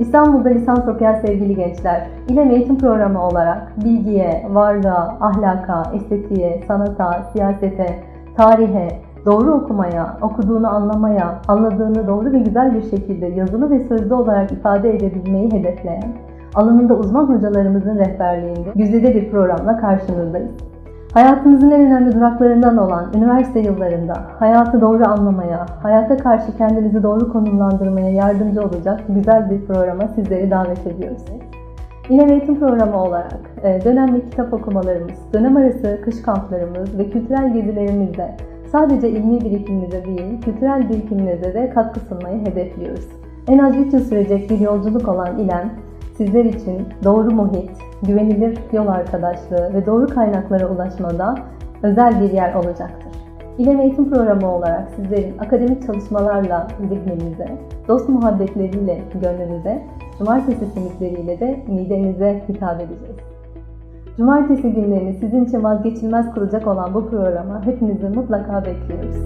İstanbul'da lisans okuyan sevgili gençler, İLEM eğitim programı olarak bilgiye, varlığa, ahlaka, estetiğe, sanata, siyasete, tarihe, doğru okumaya, okuduğunu anlamaya, anladığını doğru ve güzel bir şekilde yazılı ve sözlü olarak ifade edebilmeyi hedefleyen, alanında uzman hocalarımızın rehberliğinde güzide bir programla karşınızdayız. Hayatımızın en önemli duraklarından olan üniversite yıllarında hayatı doğru anlamaya, hayata karşı kendinizi doğru konumlandırmaya yardımcı olacak güzel bir programa sizleri davet ediyoruz. Yine eğitim programı olarak e, dönemli kitap okumalarımız, dönem arası kış kamplarımız ve kültürel gezilerimizde sadece ilmi birikimimize değil, kültürel birikimimize de katkı sunmayı hedefliyoruz. En az 3 yıl sürecek bir yolculuk olan İLEM, sizler için doğru muhit, güvenilir yol arkadaşlığı ve doğru kaynaklara ulaşmada özel bir yer olacaktır. İLEM Eğitim Programı olarak sizlerin akademik çalışmalarla zihninize, dost muhabbetleriyle gönlünüze, cumartesi simitleriyle de midenize hitap edeceğiz. Cumartesi günlerini sizin için vazgeçilmez kılacak olan bu programa hepinizi mutlaka bekliyoruz.